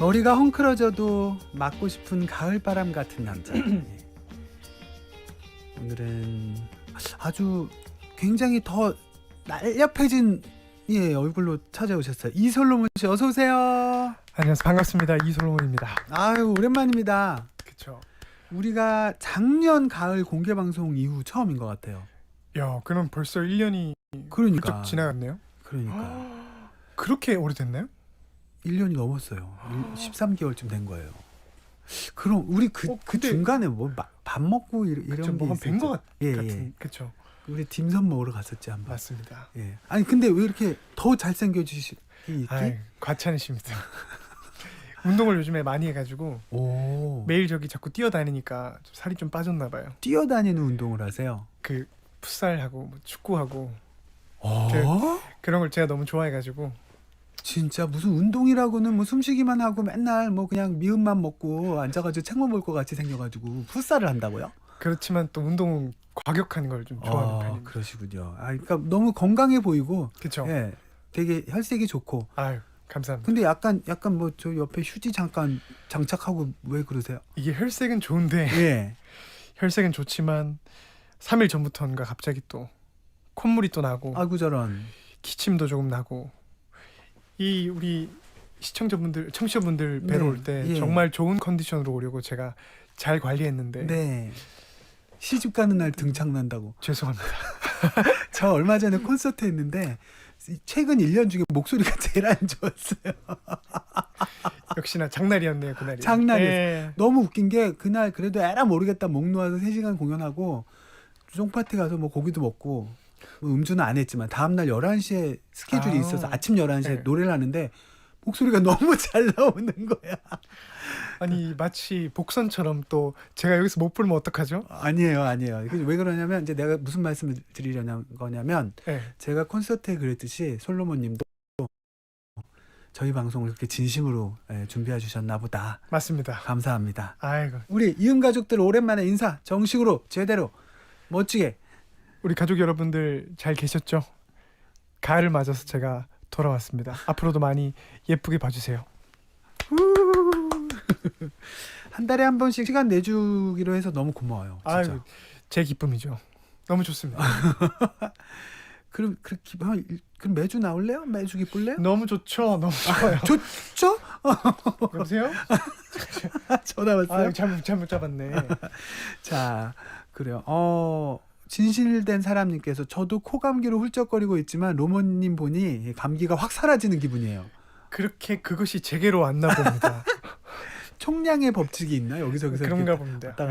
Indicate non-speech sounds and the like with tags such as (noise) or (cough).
머리가 헝클어져도 맞고 싶은 가을 바람 같은 남자. (clears throat) 예. 오늘은 아주 굉장히 더 날렵해진 예 얼굴로 찾아오셨어요. 이솔로몬 씨 어서 오세요. 안녕하세요. 반갑습니다. 이솔로몬입니다. 아유 오랜만입니다. 그쵸. 우리가 작년 가을 공개 방송 이후 처음인 것 같아요. 야, 그럼 벌써 1년이 그러니까 지나갔네요. 그러니까 (gasps) 그렇게 오래됐나요? 1년이 넘었어요. 13개월쯤 된 거예요. 그럼 우리 그, 어, 그 근데- 중간에 뭐 밥 먹고 이- 이런 그쵸, 게 있었죠? 뵌것 예, 같은. 예. 그쵸. 우리 딤섬 먹으러 갔었지 한 번. 맞습니다. 예. 아니 근데 왜 이렇게 더 잘생겨 주시기 아이, 과찬이십니다. (laughs) 운동을 요즘에 많이 해가지고 오. 매일 저기 자꾸 뛰어다니니까 좀 살이 좀 빠졌나 봐요. 뛰어다니는 운동을 하세요. 그 풋살하고 뭐 축구하고 어? 그런 걸 제가 너무 좋아해가지고 진짜 무슨 운동이라고는 뭐 숨쉬기만 하고 맨날 뭐 그냥 미음만 먹고 앉아가지고 책만 볼 것 같이 생겨가지고 풋살을 한다고요? 그렇지만 또 운동은 과격한 걸 좀 좋아하는 아, 편입니다. 그러시군요. 아, 그러니까 너무 건강해 보이고, 그쵸. 예, 되게 혈색이 좋고. 아유 감사합니다. 근데 약간 약간 뭐 저 옆에 휴지 잠깐 장착하고 왜 그러세요? 이게 혈색은 좋은데 예. (laughs) 혈색은 좋지만 3일 전부터인가 갑자기 또 콧물이 또 나고 아이고 저런. 기침도 조금 나고 이 우리 시청자분들 청취자분들 뵈러 네, 올때 예. 정말 좋은 컨디션으로 오려고 제가 잘 관리했는데 네. 시집 가는 날 등창 난다고. 죄송합니다. (laughs) 저 얼마 전에 콘서트 했는데 최근 1년 중에 목소리가 (laughs) 제일 안 좋았어요. (laughs) 역시나 장날이었네요 그날이. 장날이었어요. 예. 너무 웃긴 게 그날 그래도 에라 모르겠다 목 놓아서 3시간 공연하고 쫑파티 가서 뭐 고기도 먹고 뭐 음주는 안 했지만 다음날 11시에 스케줄이 아우. 있어서 아침 11시에 네. 노래를 하는데 목소리가 (laughs) 너무 잘 나오는 거야. 아니 마치 복선처럼 또 제가 여기서 못 부르면 어떡하죠? 아니에요, 아니에요. 왜 그러냐면 이제 내가 무슨 말씀을 드리려는 거냐면 예. 제가 콘서트에 그랬듯이 솔로몬 님도 저희 방송을 그렇게 진심으로 예, 준비해 주셨나 보다. 맞습니다. 감사합니다. 아이고 우리 이응 가족들 오랜만에 인사 정식으로 제대로 멋지게 우리 가족 여러분들 잘 계셨죠? 가을을 맞아서 제가 돌아왔습니다. 앞으로도 많이 예쁘게 봐주세요. (laughs) 한 달에 한 번씩 시간 내주기로 해서 너무 고마워요. 진짜. 아유 제 기쁨이죠. 너무 좋습니다. (laughs) 그럼 그렇게 한 일- 그럼 매주 나올래요? 매주 기쁠래요? 너무 좋죠. 너무 좋아요. (laughs) 좋죠? 여보세요? 전화 왔어요. 아 잘못 잘못 잡았네. 자, 그래요. 어, 진실된 사람님께서 저도 코감기로 훌쩍거리고 있지만 로몬님 보니 감기가 확 사라지는 기분이에요. 그렇게 그것이 제게로 왔나 봅니다. (laughs) 총량의 법칙이 있나 여기저기서 이렇게 그런가 봅니다.